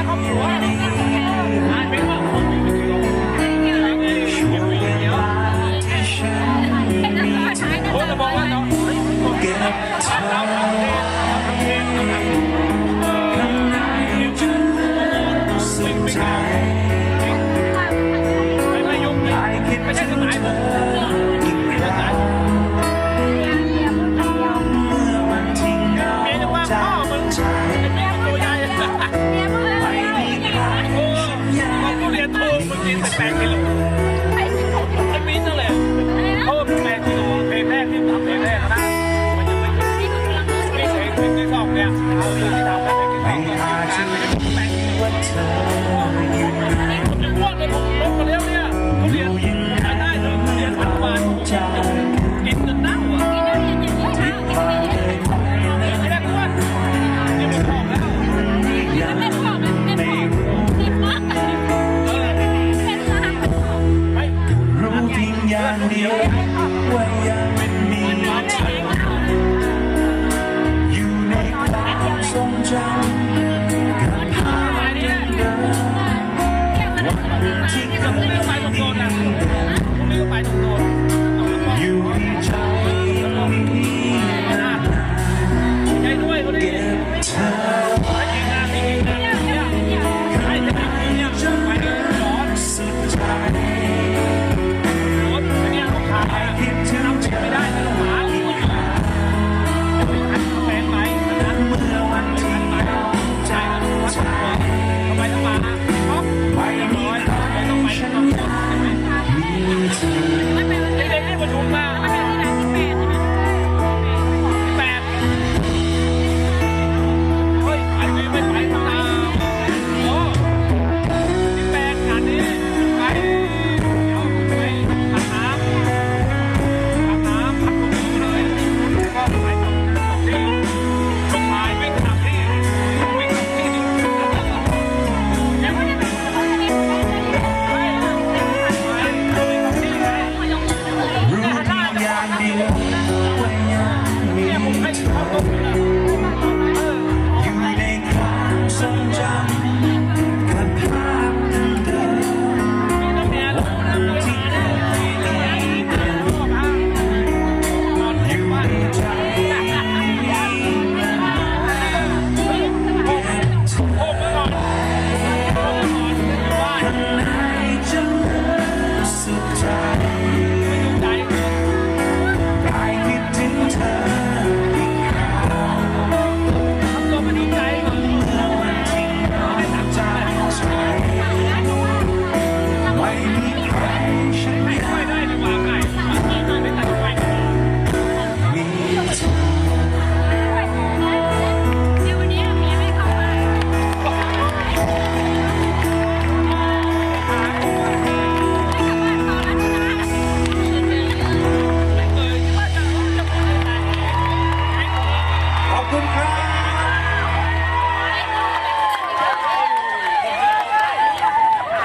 ใจนี้อ่านไม่ออกช่ว มื่อกินแต่แปดกิโลไอ้มิ้นนั่นแหละโอ้แปดกิโลเพลงแรกที่ทำเพลงแรกนะมันยังไม่ไม่ใช่เพลงที่สองเนี่ยเอาเรื่องที่ทำได้เพลงที่สองก็อาจคือจะการรู้ว่าเธออยู่ไหนผมยังอ้วนเลยผมลดมาแล้วเนี่ย อย่างเดียวว่ายัง